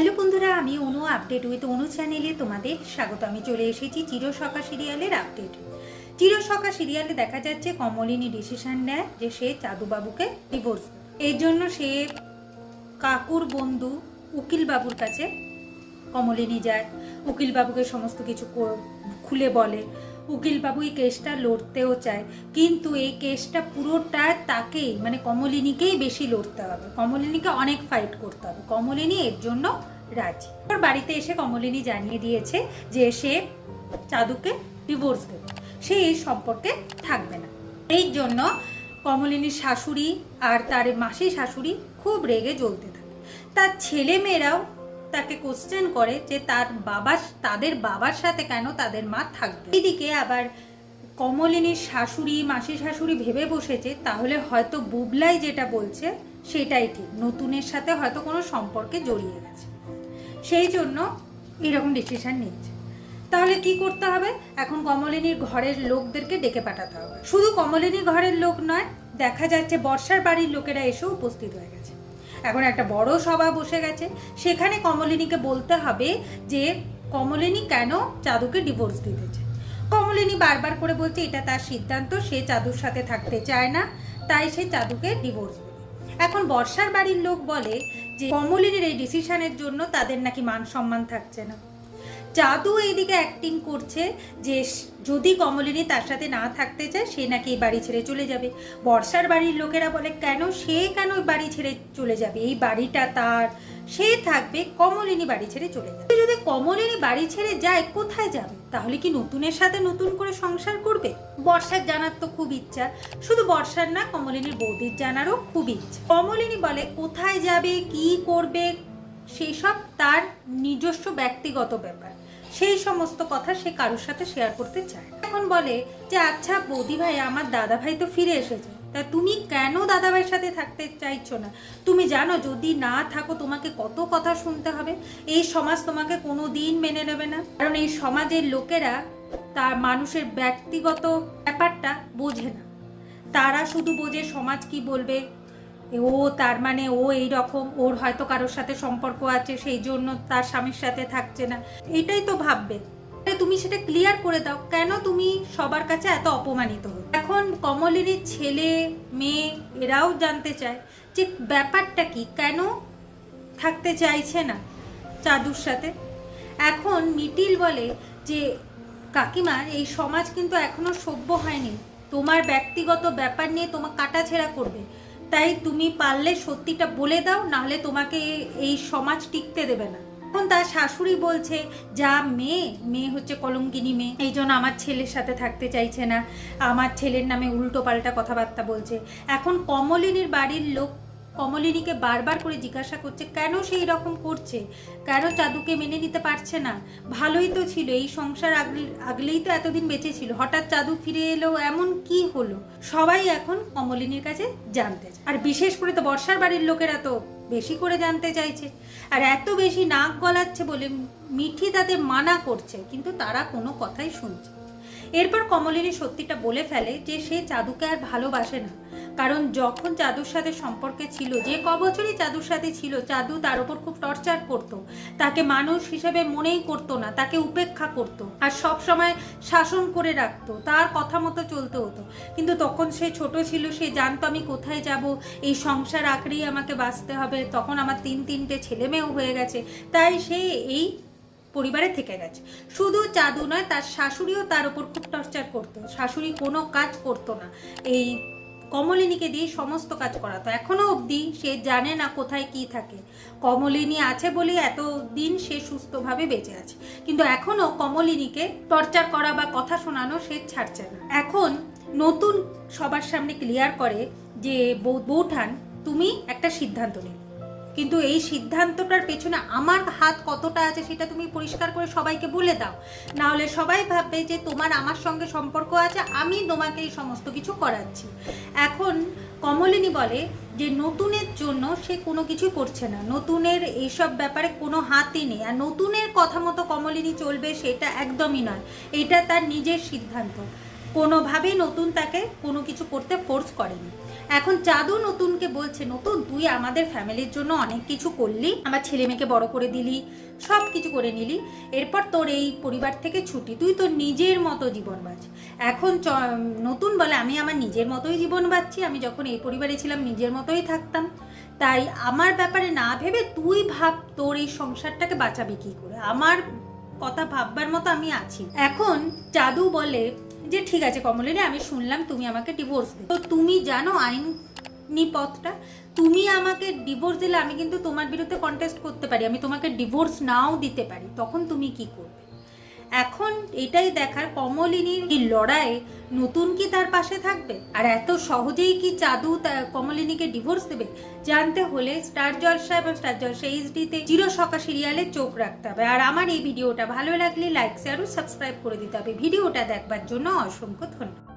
Hello বন্ধুরা, আমি অনু update with অনু চ্যানেলে তোমাদের স্বাগত। আমি চলে এসেছি চিরসকা সিরিয়ালের আপডেট চিরসকা সিরিয়ালে দেখা যাচ্ছে কমলিনী ডিসিশন নেয় যে সে চাঁদুবাবুকে ডিভোর্স এর জন্য সে কাকুর বন্ধু উকিল বাবুর কাছে কমলিনী যায়। উকিলবাবুকে সমস্ত কিছু খুলে বলে। উকিলবাবু এই কেসটা লড়তেও চায়। কিন্তু এই কেসটা পুরোটা তাকেই মানে কমলিনীকেই বেশি লড়তে হবে। কমলিনীকে অনেক ফাইট করতে হবে। কমলিনী এর জন্য রাজি। ওর বাড়িতে এসে কমলিনী জানিয়ে দিয়েছে যে সে চাঁদুকে ডিভোর্স দেবে। সে এই সম্পর্কে থাকবে না। এই জন্য কমলিনীর শাশুড়ি আর তার মাসি শাশুড়ি খুব রেগে জ্বলতে থাকে। তার ছেলে মেয়েরাও তাকে কোশ্চেন করে যে তার বাবা, তাদের বাবার সাথে কেন তাদের মা থাকবে? এদিকে আবার কমলিনীর শাশুড়ি মাসি শাশুড়ি ভেবে বসেছে, তাহলে হয়তো বুবলাই যেটা বলছে সেটাই ঠিক। নতুনের সাথে হয়তো কোনো সম্পর্কে জড়িয়ে গেছে। সেই জন্য এরকম ডিসিশন নিচ্ছে তাহলে কি করতে হবে? এখন কমলিনীর ঘরের লোকদেরকে ডেকে পাঠাতে হবে। শুধু কমলিনীর ঘরের লোক নয়, দেখা যাচ্ছে বর্ষার বাড়ির লোকেরা এসেও উপস্থিত হয়ে গেছে। এখন একটা বড় সভা বসে গেছে। সেখানে কমলিনীকে বলতে হবে যে, কমলিনী কেন চাঁদুকে ডিভোর্স দিতেছে কমলিনী বারবার করে বলছে, এটা তার সিদ্ধান্ত, সে চাঁদুর সাথে থাকতে চায় না, তাই সে চাঁদুকে ডিভোর্স এখন বর্ষার বাড়ির লোক বলে যে, কমলিনীর এই ডিসিশনের জন্য তাদের নাকি মান সম্মান থাকছে না। জাদু এইদিকে অ্যাক্টিং করছে যে যদি কমলিনী তার সাথে না থাকতে চায়, সে নাকি এই বাড়ি ছেড়ে চলে যাবে। বর্ষার বাড়ির লোকেরা বলে, কেন? সে কেন বাড়ি ছেড়ে চলে যাবে? এই বাড়িটা তার। সে থাকবে, কমলিনী বাড়ি ছেড়ে চলে যাবে। যদি কমলিনী বাড়ি ছেড়ে যায়, কোথায় যাবে? তাহলে কি নতুনের সাথে নতুন করে সংসার করবে? বর্ষার জানার তো খুব ইচ্ছা। শুধু বর্ষার না, কমলিনীর বৌদির জানারও খুব ইচ্ছা। কমলিনী বলে, কোথায় যাবে? কি করবে? সেসব তার নিজস্ব ব্যক্তিগত ব্যাপার। সেই সমস্ত কথা সে কারোর সাথে শেয়ার করতে চায়। এখন বলে যে আচ্ছা বৌদি ভাই আমার দাদা ভাই তো ফিরে এসেছে। তা তুমি কেন দাদা ভাইয়ের সাথে থাকতে চাইছো না? তুমি জানো, যদি না থাকো, তোমাকে কত কথা শুনতে হবে। এই সমাজ তোমাকে কোনো দিন মেনে নেবে না। কারণ এই সমাজের লোকেরা তার মানুষের ব্যক্তিগত ব্যাপারটা বোঝে না। তারা শুধু বোঝে সমাজ কি বলবে ও তার মানে ও এই রকম ওর হয়তো কারোর সাথে সম্পর্ক আছে, সেই জন্য তার স্বামীর সাথে থাকছে না। এটাই তো ভাববে। তুমি সেটা ক্লিয়ার করে দাও, কেন তুমি সবার কাছে এত অপমানিত হো এখন কমলিনীর ছেলে, মেয়ে, এরাও জানতে চায় যে ব্যাপারটা কি, কেন থাকতে চাইছে না চাদুর সাথে? এখন মিটিল বলে যে, কাকিমা, এই সমাজ কিন্তু এখনও সভ্য হয়নি। তোমার ব্যক্তিগত ব্যাপার নিয়ে তোমার কাটাছেড়া করবে। তাই তুমি পারলে সত্যিটা বলে দাও, নাহলে তোমাকে এই সমাজ টিকতে দেবে না। এখন তার শাশুড়ি বলছে, যা মেয়ে মেয়ে হচ্ছে কলঙ্গিনী মেয়ে। এই জন্য আমার ছেলের সাথে থাকতে চাইছে না। আমার ছেলের নামে উল্টো পাল্টা কথাবার্তা বলছে। এখন কমলিনীর বাড়ির লোক কমলিনীকে বারবার করে জিজ্ঞাসা করছে, কেন সেই রকম করছে? কেন চাদুকে মেনে নিতে পারছে না? ভালোই তো ছিল, এই সংসার আগলেই তো এতদিন বেঁচে ছিল। হঠাৎ চাদু ফিরে এলো, এমন কি হলো? সবাই এখন কমলিনীর কাছে জানতে চায়। আর বিশেষ করে তো বর্ষার বাড়ির লোকেরা তো বেশি করে জানতে চাইছে। আর এত বেশি নাক গলাচ্ছে বলে মিঠি তাদের মানা করছে, কিন্তু তারা কোনো কথাই শুনছে। এরপর কমলিনী সত্যিটা বলে ফেলে যে সে চাদুকে আর ভালোবাসে না। কারণ যখন চাদুর সাথে সম্পর্কে ছিল, যে ক বছরই চাদুর সাথে ছিল চাদু তার উপর খুব টর্চার করতো। তাকে মানুষ হিসেবে মনেই করতো না, তাকে উপেক্ষা করতো আর সব সময় শাসন করে রাখতো, তার কথা মতো চলতে হতো। কিন্তু তখন সে ছোট ছিল, সে জানতো আমি কোথায় যাব, এই সংসার আঁকড়েই আমাকে বাঁচতে হবে, তখন আমার তিন তিনটে ছেলে মেয়েও হয়ে গেছে। তাই সে এই পরিবারে থেকে গেছে। শুধু চাদু নয়, তার শাশুড়িও তার উপর খুব টর্চার করতো। শাশুড়ি কোনো কাজ করতো না। এই কমলিনীকে দিয়ে সমস্ত কাজ করাতো। এখনও অবধি সে জানে না কোথায় কি থাকে। কমলিনী আছে বলে এত দিন সে সুস্থভাবে বেঁচে আছে। কিন্তু এখনও কমলিনীকে টর্চার করা বা কথা শোনানো সে ছাড়ছে না। এখন নতুন সবার সামনে ক্লিয়ার করে যে বৌ- বৌঠান, তুমি একটা সিদ্ধান্ত নিলে। কিন্তু এই সিদ্ধান্তটার পেছনে আমার হাত কতটা আছে সেটা তুমি পরিষ্কার করে সবাইকে বলে দাও। না হলে সবাই ভাববে যে তোমার আমার সঙ্গে সম্পর্ক আছে, আমি তোমাকে এই সমস্ত কিছু করাচ্ছি। এখন কমলিনী বলে যে নতুনের জন্য সে কোনো কিছু করছে না। নতুনের এইসব ব্যাপারে কোনো হাতই নেই। আর নতুনের কথা মতো কমলিনী চলবে সেটা একদমই নয়। এটা তার নিজের সিদ্ধান্ত। কোনোভাবেই নতুন তাকে কোনো কিছু করতে ফোর্স করেনি। এখন চাঁদও নতুনকে বলছে, নতুন, তুই আমাদের ফ্যামিলির জন্য অনেক কিছু করলি। আমার ছেলে মেয়েকে বড় করে দিলি, সব কিছু করে নিলি। এরপর তোর এই পরিবার থেকে ছুটি। তুই তোর নিজের মতো জীবন বাঁচ। এখন নতুন বলে, আমি আমার নিজের মতোই জীবন বাঁচছি। আমি যখন এই পরিবারে ছিলাম, নিজের মতোই থাকতাম। তাই আমার ব্যাপারে না ভেবে তুই ভাব, তোর এই সংসারটাকে বাঁচাবি কি করে? আমার কথা ভাববার মতো আমি আছি। এখন জাদু বলে যে ঠিক আছে কমলিনী, আমি শুনলাম তুমি আমাকে ডিভোর্স তো তুমি জানো আইন নিপথটা তুমি আমাকে ডিভোর্স দিলে আমি কিন্তু তোমার বিরুদ্ধে কন্টেস্ট করতে পারি, আমি তোমাকে ডিভোর্স নাও দিতে পারি। তখন তুমি কি করবে? এখন এটাই দেখার কমলিনীর লড়াই? নতুন কি তার পাশে থাকবে? আর এত সহজেই কি চাদু কমলিনীকে ডিভোর্স দেবে? জানতে হলে স্টার জলসা এবং স্টার জলসা এইচডিতে জিরো সকা সিরিয়ালে চোখ রাখতে হবে। আর আমার এই ভিডিওটা ভালো লাগলে লাইক শেয়ার ও সাবস্ক্রাইব করে দিতে হবে। ভিডিওটা দেখবার জন্য অসংখ্য ধন্যবাদ।